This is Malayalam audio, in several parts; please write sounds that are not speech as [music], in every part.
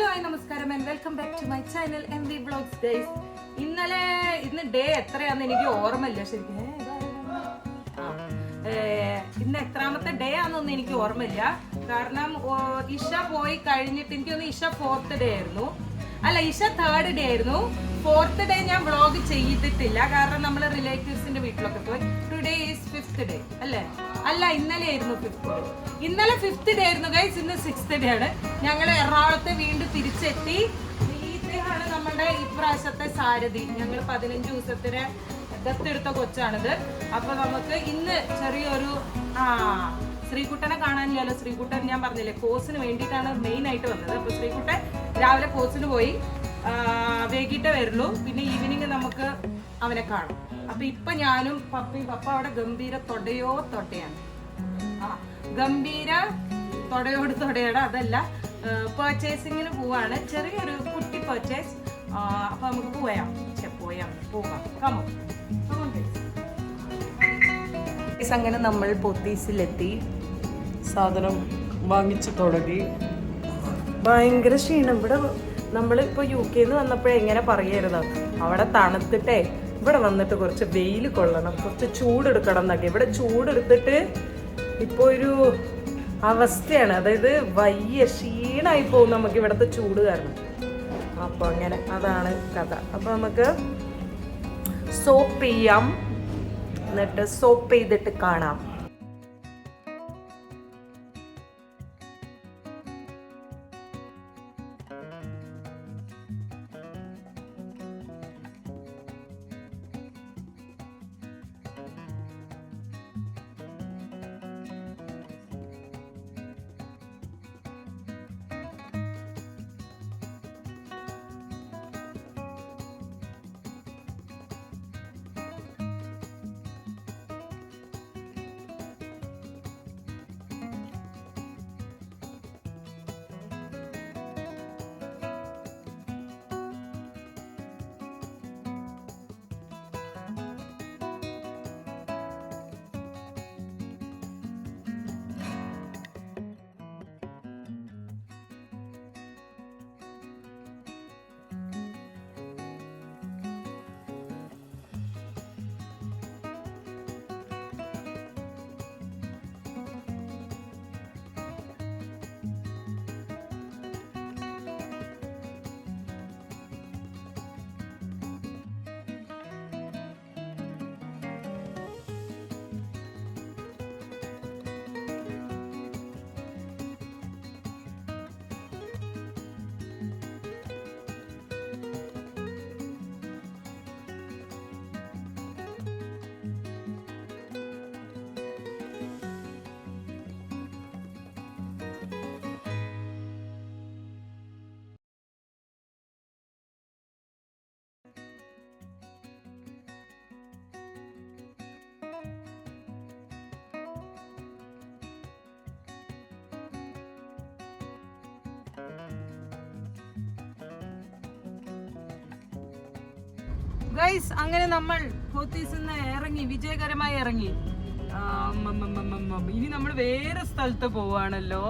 ഹലോ ഹായ് നമസ്കാരം and welcome back to my channel M V vlogs days ഇന്നലെ ഇന്ന് ഡേ എത്രയാന്ന് എനിക്ക് ഓർമ്മയില്ല ശരിക്കും. ഇന്ന് എത്രാമത്തെ ഡേ ആണെന്നൊന്നും എനിക്ക് ഓർമ്മയില്ല. കാരണം ഇഷ പോയി കഴിഞ്ഞിട്ട് എനിക്കൊന്ന് ഇഷ ഫോർത്ത് ഡേ ആയിരുന്നു. അല്ല ഇഷ തേർഡ് ഡേ ആയിരുന്നു. ഫോർത്ത് ഡേ ഞാൻ വ്ളോഗ് ചെയ്തിട്ടില്ല. കാരണം നമ്മൾ റിലേറ്റീവ്സിന്റെ വീട്ടിലൊക്കെ പോയി. ടുഡേ ഈസ് ഫിഫ്ത്ത് ഡേ അല്ലേ? അല്ല ഇന്നലെ ആയിരുന്നു ഫിഫ്ത്ത് ഡേ ഇന്നലെ ഫിഫ്ത്ത് ഡേ ആയിരുന്നു ഗൈസ് ഇന്ന് സിക്സ്ത് ഡേ ആണ്. ഞങ്ങൾ എറണാകുളത്ത് വീണ്ടും തിരിച്ചെത്തി. ഇദ്ദേഹമാണ് നമ്മുടെ ഇപ്രാവശ്യത്തെ സാരഥി. ഞങ്ങൾ പതിനഞ്ച് ദിവസത്തിന് ദത്തെടുത്ത കൊച്ചാണിത്. അപ്പൊ നമുക്ക് ഇന്ന് ചെറിയൊരു ആ ശ്രീകുട്ടനെ കാണാനില്ലല്ലോ. ശ്രീകുട്ടൻ ഞാൻ പറഞ്ഞില്ലേ കോഴ്സിന് വേണ്ടിയിട്ടാണ് മെയിൻ ആയിട്ട് വന്നത്. അപ്പൊ ശ്രീകുട്ടൻ രാവിലെ കോഴ്സിന് പോയി വൈകിട്ടേ വരുള്ളൂ. പിന്നെ ഈവനിങ് നമുക്ക് അവനെ കാണും. അപ്പൊ ഇപ്പൊ ഞാനും പപ്പയും പപ്പ അവിടെ ഗംഭീര തൊടയോ തൊട്ടയാണ് ആ ഗംഭീര തൊടയോട് തൊടയോട് അതല്ല പർച്ചേസിങ്ങിന് പോവാണ്. ചെറിയൊരു കുട്ടി പർച്ചേസ് അപ്പൊ നമുക്ക് പോയാം. പോയാം. പോവാം കമോ അങ്ങനെ നമ്മൾ പൊത്തീസിലെത്തി. സാധനം വാങ്ങിച്ചു തുടങ്ങി. ഭയങ്കര ക്ഷീണം. ഇവിടെ നമ്മളിപ്പോൾ യു കെന്ന് വന്നപ്പോഴേ എങ്ങനെ പറയരുത് അവിടെ തണുത്തിട്ടേ ഇവിടെ വന്നിട്ട് കുറച്ച് വെയിൽ കൊള്ളണം കുറച്ച് ചൂടെടുക്കണം എന്നൊക്കെ. ഇവിടെ ചൂടെടുത്തിട്ട് ഇപ്പോൾ ഒരു അവസ്ഥയാണ്. അതായത് വയ്യ ക്ഷീണമായി പോകും നമുക്ക് ഇവിടുത്തെ ചൂട് കാരണം. അപ്പോൾ അങ്ങനെ അതാണ് കഥ. അപ്പോൾ നമുക്ക് സോപ്പ് ചെയ്യാം. എന്നിട്ട് സോപ്പ് ചെയ്തിട്ട് കാണാം. ഗൈസ് അങ്ങനെ നമ്മൾ ഹോത്തീസിൽ നിന്ന് ഇറങ്ങി വിജയകരമായി ഇറങ്ങി. ഇനി നമ്മൾ വേറെ സ്ഥലത്ത് പോവാണല്ലോ.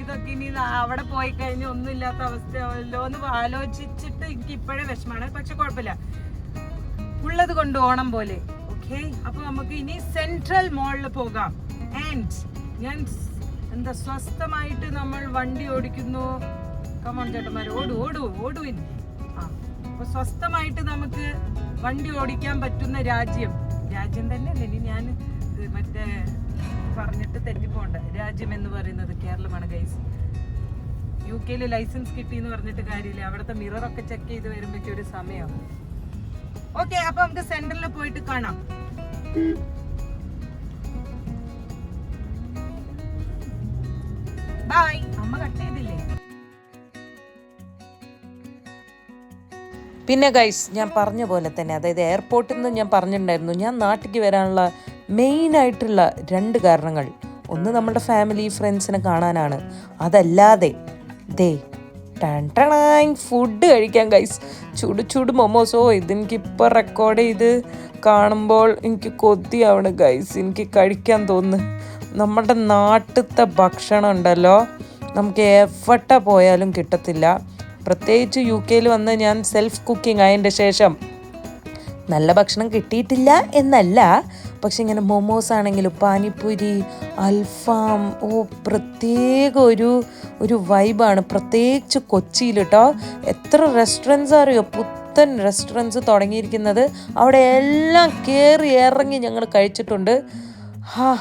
ഇതൊക്കെ ഇനി അവിടെ പോയി കഴിഞ്ഞ് ഒന്നുമില്ലാത്ത അവസ്ഥയാവല്ലോ എന്ന് ആലോചിച്ചിട്ട് എനിക്ക് ഇപ്പോഴേ വിഷമാണ് പക്ഷെ കുഴപ്പമില്ല. ഉള്ളത് കൊണ്ട് ഓണം പോലെ ഓക്കെ അപ്പൊ നമുക്ക് ഇനി സെൻട്രൽ മോളിൽ പോകാം. ആൻഡ് ഞാൻ എന്താ സ്വസ്ഥമായിട്ട് നമ്മൾ വണ്ടി ഓടിക്കുന്നു. കമോൺ ചേട്ടന്മാർ ഓടു ഓടു ഓടുവിൻ അപ്പൊ സ്വസ്ഥമായിട്ട് നമുക്ക് വണ്ടി ഓടിക്കാൻ പറ്റുന്ന രാജ്യം. രാജ്യം തന്നെ അല്ലേ ഞാൻ മറ്റേ പറഞ്ഞിട്ട് തെറ്റിപ്പോണ്ട. രാജ്യം എന്ന് പറയുന്നത് കേരളമാണ് ഗൈസ് യു കെയിൽ ലൈസൻസ് കിട്ടി എന്ന് പറഞ്ഞിട്ട് കാര്യമില്ല. അവിടുത്തെ മിററൊക്കെ ചെക്ക് ചെയ്ത് വരുമ്പോഴേക്കും ഒരു സമയമാവും. ഓക്കെ അപ്പൊ നമുക്ക് സെന്ററിൽ പോയിട്ട് കാണാം. ബൈ അമ്മ കട്ട് ചെയ്തില്ലേ? പിന്നെ ഗൈസ് ഞാൻ പറഞ്ഞ പോലെ തന്നെ അതായത് എയർപോർട്ടിൽ നിന്ന് ഞാൻ പറഞ്ഞിട്ടുണ്ടായിരുന്നു ഞാൻ നാട്ടിലേക്ക് വരാനുള്ള മെയിൻ ആയിട്ടുള്ള രണ്ട് കാരണങ്ങൾ. ഒന്ന് നമ്മുടെ ഫാമിലി ഫ്രണ്ട്സിനെ കാണാനാണ്. അതല്ലാതെ ദേ ടൺ ഫുഡ് കഴിക്കാൻ ഗൈസ് ചൂട് ചൂട് മൊമോസോ ഇതെനിക്ക് ഇപ്പോൾ റെക്കോർഡ് ചെയ്ത് കാണുമ്പോൾ എനിക്ക് കൊതിയാവണ് ഗൈസ് എനിക്ക് കഴിക്കാൻ തോന്നുന്നു. നമ്മുടെ നാട്ടിലത്തെ ഭക്ഷണം ഉണ്ടല്ലോ നമുക്ക് എവിടെ പോയാലും കിട്ടത്തില്ല. പ്രത്യേകിച്ച് യു കെയിൽ വന്ന് ഞാൻ സെൽഫ് കുക്കിംഗ് ആയതിന്റെ ശേഷം നല്ല ഭക്ഷണം കിട്ടിയിട്ടില്ല എന്നല്ല. പക്ഷെ ഇങ്ങനെ മൊമോസ് ആണെങ്കിലും പാനിപ്പൂരി അൽഫാം ഓ പ്രത്യേക ഒരു ഒരു വൈബാണ് പ്രത്യേകിച്ച് കൊച്ചിയിൽ കേട്ടോ എത്ര റെസ്റ്റോറന്റ്സ് അറിയോ? പുത്തൻ റെസ്റ്റോറന്റ്സ് തുടങ്ങിയിരിക്കുന്നത് അവിടെ എല്ലാം കയറി ഇറങ്ങി ഞങ്ങൾ കഴിച്ചിട്ടുണ്ട്. ഹാ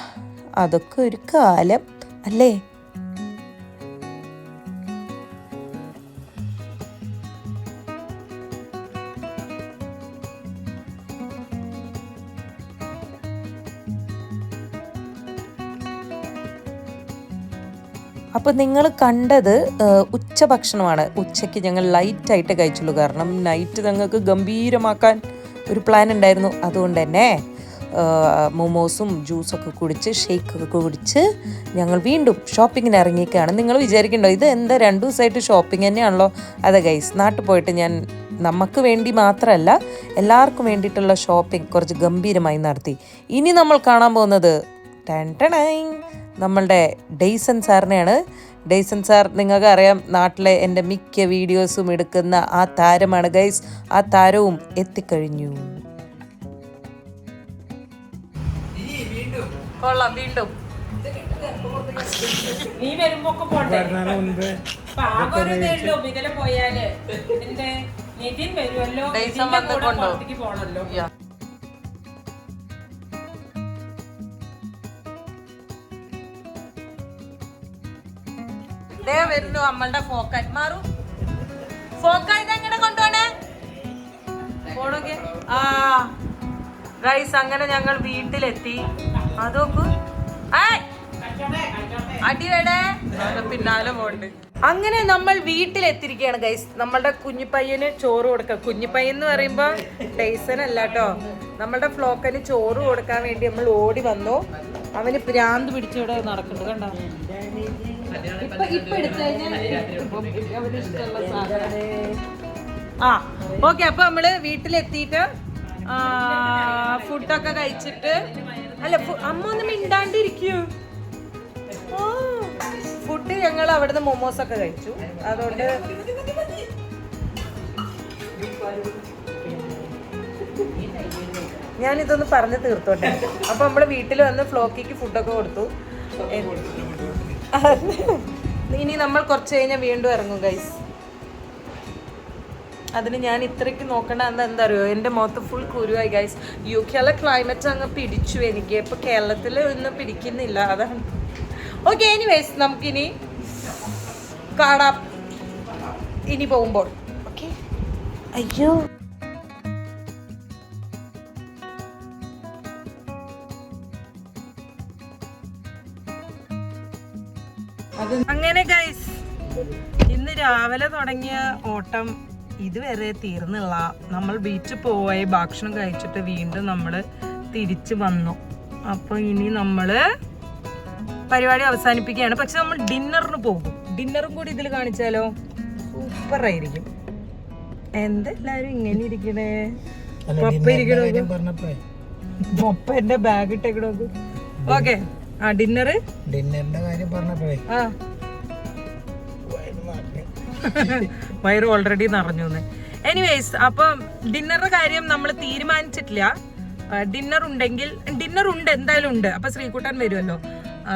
അതൊക്കെ ഒരു കാലം അല്ലേ? അപ്പോൾ നിങ്ങൾ കണ്ടത് ഉച്ചഭക്ഷണമാണ്. ഉച്ചയ്ക്ക് ഞങ്ങൾ ലൈറ്റായിട്ട് കഴിച്ചുള്ളൂ. കാരണം നൈറ്റ് ഞങ്ങൾക്ക് ഗംഭീരമാക്കാൻ ഒരു പ്ലാൻ ഉണ്ടായിരുന്നു. അതുകൊണ്ട് തന്നെ മോമോസും ജ്യൂസൊക്കെ കുടിച്ച് ഷേക്കൊക്കെ കുടിച്ച് ഞങ്ങൾ വീണ്ടും ഷോപ്പിങ്ങിന് ഇറങ്ങിയൊക്കെയാണ് നിങ്ങൾ വിചാരിക്കണ്ടോ ഇത് എന്താ രണ്ടു ദിവസമായിട്ട് ഷോപ്പിംഗ് തന്നെയാണല്ലോ? അതെ ഗൈസ് നാട്ടിൽ പോയിട്ട് ഞാൻ നമുക്ക് വേണ്ടി മാത്രമല്ല എല്ലാവർക്കും വേണ്ടിയിട്ടുള്ള ഷോപ്പിംഗ് കുറച്ച് ഗംഭീരമായി നടത്തി. ഇനി നമ്മൾ കാണാൻ പോകുന്നത് ടെൻ. നമ്മളുടെ ഡെയ്സൺ സാറിനെയാണ്. ഡെയ്സൺ സാർ നിങ്ങൾക്ക് അറിയാം നാട്ടിലെ എന്റെ മിക്ക വീഡിയോസും എടുക്കുന്ന ആ താരമാണ്. ഗൈസ് ആ താരവും എത്തിക്കഴിഞ്ഞു. കൊള്ളാം വീണ്ടും. നീ വരുമ്പോ പോയാൽ. നിതിൻ വരുമല്ലോ? പോണല്ലോ. ദേ വരുന്നു നമ്മളുടെ ഫോക്കാൻ മാറു. ഫോക്ക എങ്ങനെ കൊണ്ടുപോണേ. പോണോക്കെ. ആ. ഗൈസ് അങ്ങനെ ഞങ്ങൾ വീട്ടിലെത്തി. അതോക്കു അടിവേടേ പിന്നാലെ പോണ്ട് അങ്ങനെ നമ്മൾ വീട്ടിലെത്തിരിക്കുകയാണ് ഗൈസ് നമ്മളുടെ കുഞ്ഞിപ്പയ്യന് ചോറ് കൊടുക്ക. കുഞ്ഞിപ്പയ്യൻ എന്ന് പറയുമ്പോ ടേസൺ അല്ല കേട്ടോ നമ്മളുടെ ഫ്ലോക്കന് ചോറ് കൊടുക്കാൻ വേണ്ടി നമ്മൾ ഓടി വന്നു. അവന് പ്രാന്ത് പിടിച്ചിവിടെ നടക്കുന്നുണ്ട് കണ്ടോ? ഇപ്പൊ എടുത്തു കഴിഞ്ഞാൽ ആ ഓക്കെ അപ്പൊ നമ്മൾ വീട്ടിലെത്തിയിട്ട് ഫുഡൊക്കെ കഴിച്ചിട്ട് അല്ല അമ്മ ഒന്ന് മിണ്ടാണ്ടിരിക്കൂ. ഫുഡ് ഞങ്ങൾ അവിടുന്ന് മോമോസ് ഒക്കെ കഴിച്ചു. അതുകൊണ്ട് ഞാനിതൊന്ന് പറഞ്ഞ് തീർത്തോട്ടെ. അപ്പൊ നമ്മൾ വീട്ടിൽ വന്ന് ഫ്ലോക്കിക്ക് ഫുഡൊക്കെ കൊടുത്തു. ഇനി നമ്മൾ കുറച്ച് കഴിഞ്ഞാൽ വീണ്ടും ഇറങ്ങും ഗൈസ് അതിന് ഞാൻ ഇത്രയ്ക്ക് നോക്കണ്ട എന്താ എന്താ അറിയോ? എന്റെ മുഖത്ത് ഫുൾ കുരുവായി ഗൈസ് യു കെയിലെ ക്ലൈമറ്റ് അങ്ങ് പിടിച്ചു എനിക്ക്. ഇപ്പൊ കേരളത്തിൽ ഒന്നും പിടിക്കുന്നില്ല അതാണ്. ഓക്കെ ഇനി എനിവേസ് നമുക്കിനി കാണാം. ഇനി പോകുമ്പോൾ. ഓക്കെ അയ്യോ. അങ്ങനെ ഗൈസ് ഇന്ന് രാവിലെ തുടങ്ങിയ ഓട്ടം ഇതുവരെ തീർന്നില്ല. നമ്മൾ ബീച്ചിൽ പോയി ഭക്ഷണം കഴിച്ചിട്ട് വീണ്ടും നമ്മൾ തിരിച്ചു വന്നു. അപ്പോൾ ഇനി നമ്മൾ പരിപാടി അവസാനിപ്പിക്കുകയാണ്. പക്ഷെ നമ്മൾ ഡിന്നറിന് പോകും. ഡിന്നറും കൂടി ഇതിൽ കാണിച്ചാലോ? സൂപ്പർ ആയിരിക്കും. എന്തെല്ലാരും ഇങ്ങനെ ഇരിക്കണേ? പപ്പ ഇരിക്കണോ? പപ്പ എന്റെ ബാഗ് ഇട്ടേക്കണോ? ഓക്കെ. ആ ഡിന്നറ്? ഡിന്നറിന്റെ കാര്യം പറഞ്ഞപ്പോഴേ. വയറ് ഓൾറെഡി നിറഞ്ഞു എനിവേസ് അപ്പം ഡിന്നറിന്റെ കാര്യം നമ്മൾ തീരുമാനിച്ചിട്ടില്ല. ഡിന്നർ ഉണ്ടെങ്കിൽ ഡിന്നർ ഉണ്ട് എന്തായാലും ഉണ്ട്. അപ്പൊ ശ്രീകുട്ടൻ വരുമല്ലോ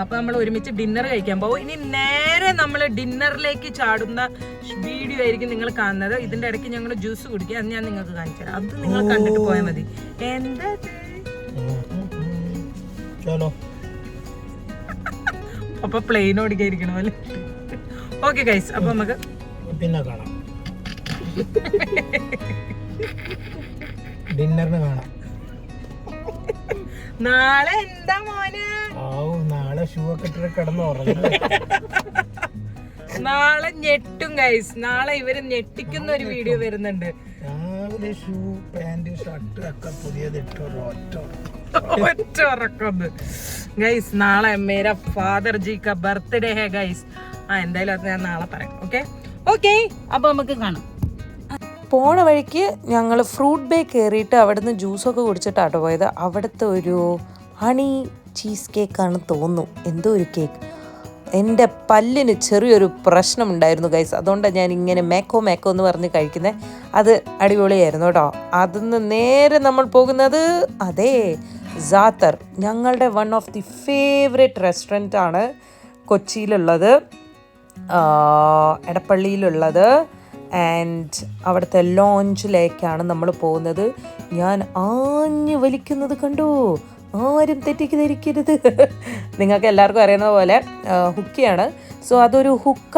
അപ്പൊ നമ്മൾ ഒരുമിച്ച് ഡിന്നർ കഴിക്കാൻ പോകും ഇനി നേരെ നമ്മൾ ഡിന്നറിലേക്ക് ചാടുന്ന വീഡിയോ ആയിരിക്കും നിങ്ങൾ കാണുന്നത്. ഇതിന്റെ ഇടയ്ക്ക് ഞങ്ങൾ ജ്യൂസ് കുടിക്കുക അത് ഞാൻ നിങ്ങൾക്ക് കാണിച്ചു തരാം. അത് നിങ്ങൾ കണ്ടിട്ട് പോയാൽ മതി. എന്താ ചലോ അപ്പൊ പ്ലെയിൻ ഓടിക്കായിരിക്കണ പോലെ. ഓക്കെ ഗൈസ് അപ്പൊ നമുക്ക് പിന്നെ കാണാം. ഡിന്നറിന് കാണാം. നാളെ എന്താ മോനെ? നാളെ ഷൂ ഒക്കെ ഇട്ടിട്ട് കിടന്ന് നാളെ ഞെട്ടും ഗൈസ് നാളെ ഇവർ ഞെട്ടിക്കുന്ന ഒരു വീഡിയോ വരുന്നുണ്ട്. രാവിലെ ഷൂ പാന്റ് ഷർട്ട് ഒക്കെ പുതിയത് ഇട്ടോ ഒറ്റ [laughs] ഒറ്റ ഉറക്കൊന്ന് ഗൈസ് നാളെ മേര ഫാദർ ജി ബർത്ത്ഡേ ഹേ ഗൈസ് ആ എന്തായാലും ഞാൻ നാളെ പറയാം ഓക്കെ ഓക്കെ അപ്പൊ നമുക്ക് കാണാം. പോണ വഴിക്ക് ഞങ്ങൾ ഫ്രൂട്ട് ബേ കയറിയിട്ട് അവിടുന്ന് ജ്യൂസൊക്കെ കുടിച്ചിട്ടാട്ടോ പോയത്. അവിടുത്തെ ഒരു ഹണി ചീസ് കേക്കാണ് തോന്നുന്നു. എന്തോ ഒരു കേക്ക് എന്റെ പല്ലിന് ചെറിയൊരു പ്രശ്നമുണ്ടായിരുന്നു ഗൈസ് അതുകൊണ്ടാണ് ഞാൻ ഇങ്ങനെ മേക്കോ മേക്കോ എന്ന് പറഞ്ഞ് കഴിക്കുന്നത് അത് അടിപൊളിയായിരുന്നു കേട്ടോ. അതിന്ന് നേരെ നമ്മൾ പോകുന്നത് അതെ ജാത്തർ ഞങ്ങളുടെ one of the favourite restaurant ആണ് കൊച്ചിയിലുള്ളത്. എടപ്പള്ളിയിലുള്ളത്. ആൻഡ് അവിടുത്തെ ലോഞ്ചിലേക്കാണ് നമ്മൾ പോകുന്നത്. ഞാൻ ആഞ്ഞു വലിക്കുന്നത് കണ്ടു? ആരും തെറ്റിക്ക് ധരിക്കരുത് [laughs] നിങ്ങൾക്ക് എല്ലാവർക്കും അറിയുന്ന പോലെ ഹുക്കയാണ്. സോ അതൊരു ഹുക്ക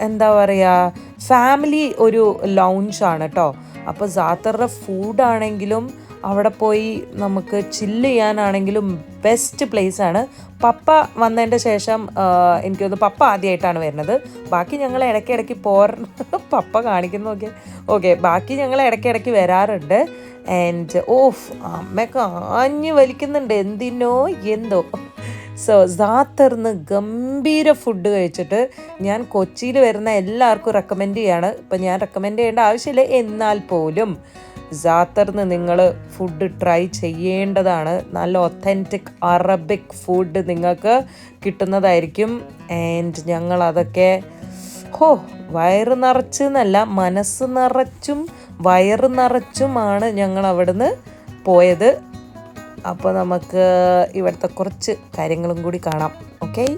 എന്താ പറയുക ഫാമിലി ഒരു ലൗഞ്ചാണ് കേട്ടോ അപ്പോൾ ജാത്തറുടെ ഫുഡാണെങ്കിലും അവിടെ പോയി നമുക്ക് ചില്ല് ചെയ്യാനാണെങ്കിലും ബെസ്റ്റ് പ്ലേസ് ആണ്. പപ്പ വന്നതിന്റെ ശേഷം എനിക്ക് തോന്നുന്നു പപ്പ ആദ്യമായിട്ടാണ് വരുന്നത്. ബാക്കി ഞങ്ങൾ ഇടയ്ക്കിടയ്ക്ക് പോർ [laughs] പപ്പ കാണിക്കുന്നു നോക്കി ഓക്കെ ബാക്കി ഞങ്ങൾ ഇടയ്ക്കിടയ്ക്ക് വരാറുണ്ട്. ആൻഡ് ഓഫ് അമ്മയൊക്കെ ആഞ്ഞു വലിക്കുന്നുണ്ട്. എന്തിനോ എന്തോ. സോ സാത്തർന്ന് ഗംഭീര ഫുഡ് കഴിച്ചിട്ട് ഞാൻ കൊച്ചിയിൽ വരുന്ന എല്ലാവർക്കും റെക്കമെൻഡ് ചെയ്യാണ്. ഇപ്പം ഞാൻ റെക്കമെൻഡ് ചെയ്യേണ്ട ആവശ്യമില്ല. എന്നാൽ പോലും. ജാത്തർന്ന് നിങ്ങൾ ഫുഡ് ട്രൈ ചെയ്യേണ്ടതാണ്. നല്ല ഒത്തന്റിക് അറബിക് ഫുഡ് നിങ്ങൾക്ക് കിട്ടുന്നതായിരിക്കും. ആൻഡ് ഞങ്ങൾ അതൊക്കെ ഹോ വയറ് നിറച്ച് എന്നല്ല മനസ്സ് നിറച്ചും വയറ് നിറച്ചുമാണ് ഞങ്ങൾ അവിടുന്ന് പോയത്. അപ്പോൾ നമുക്ക് ഇവിടുത്തെ കുറച്ച് കാര്യങ്ങളും കൂടി കാണാം. ഓക്കെ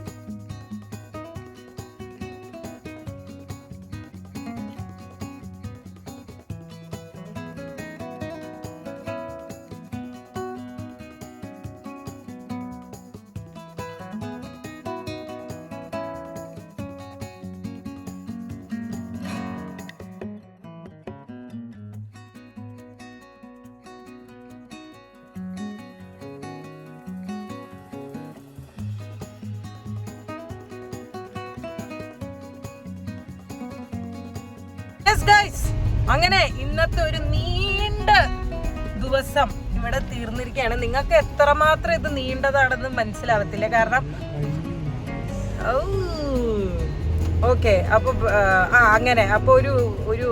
യെസ് ഗൈസ് അങ്ങനെ ഇന്നത്തെ ഒരു നീണ്ട ദിവസം ഇവിടെ തീർന്നിരിക്കുകയാണ്. നിങ്ങൾക്ക് എത്രമാത്രം ഇത് നീണ്ടതാണെന്ന് മനസ്സിലാവത്തില്ല. കാരണം ഓക്കെ അപ്പൊ ആ, അങ്ങനെ. അപ്പൊ ഒരു ഒരു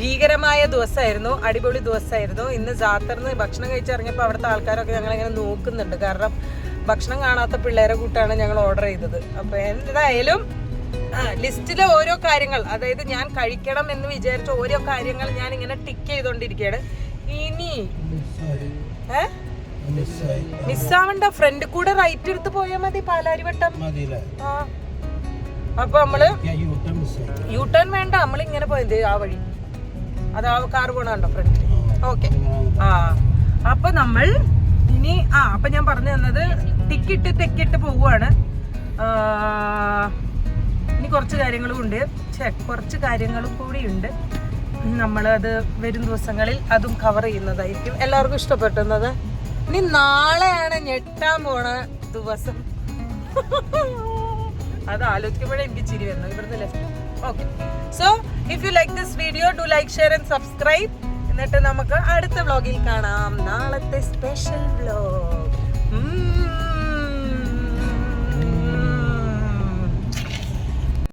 ഭീകരമായ ദിവസമായിരുന്നു. അടിപൊളി ദിവസമായിരുന്നു. ഇന്ന് ജാത്തറിന്ന് ഭക്ഷണം കഴിച്ചിറങ്ങിയപ്പോൾ അവിടുത്തെ ആൾക്കാരൊക്കെ ഞങ്ങളിങ്ങനെ നോക്കുന്നുണ്ട്. കാരണം ഭക്ഷണം കാണാത്ത പിള്ളേരെ കൂട്ടാണ് ഞങ്ങൾ ഓർഡർ ചെയ്തത്. അപ്പൊ എന്തായാലും ലിസ്റ്റിലെ ഓരോ കാര്യങ്ങൾ അതായത് ഞാൻ കഴിക്കണം എന്ന് വിചാരിച്ച ഓരോ കാര്യങ്ങൾ ഞാൻ ഇങ്ങനെ ടിക്ക് ചെയ്തോണ്ടിരിക്കുകയാണ് ഇനി മിസ്സാവണ്ട ഫ്രണ്ട് കൂടെ റൈറ്റ് എടുത്ത് പോയാൽ മതി പാലാരിവട്ടം അപ്പൊ നമ്മൾ യു ടേൺ വേണ്ട നമ്മൾ ഇങ്ങനെ പോയത് ആ വഴി. അത് ആ കാർ പോണുണ്ടോ ഫ്രണ്ട് ഓക്കെ ആ അപ്പൊ നമ്മൾ ഇനി ആ അപ്പൊ ഞാൻ പറഞ്ഞു തന്നത് ടിക്കിട്ട് തെക്കിട്ട് പോവുകയാണ് ആ, ഇനി കുറച്ച് കാര്യങ്ങളും ഉണ്ട്. ഛെ, കുറച്ച് കാര്യങ്ങളും കൂടി ഉണ്ട്. നമ്മളത് വരും ദിവസങ്ങളിൽ അതും കവർ ചെയ്യുന്നതായിരിക്കും. എല്ലാവർക്കും ഇഷ്ടപ്പെട്ടുന്നത് ഇനി നാളെയാണ് ഞെട്ടാൻ പോണ ദിവസം. അത് ആലോചിക്കുമ്പോഴേ എനിക്ക് ചിരി വരുന്നു. ഇവിടുന്ന് left okay so if you like this video do like share and subscribe എന്നിട്ട് നമുക്ക് അടുത്ത വ്ളോഗിൽ കാണാം. നാളത്തെ സ്പെഷ്യൽ വ്ളോഗ്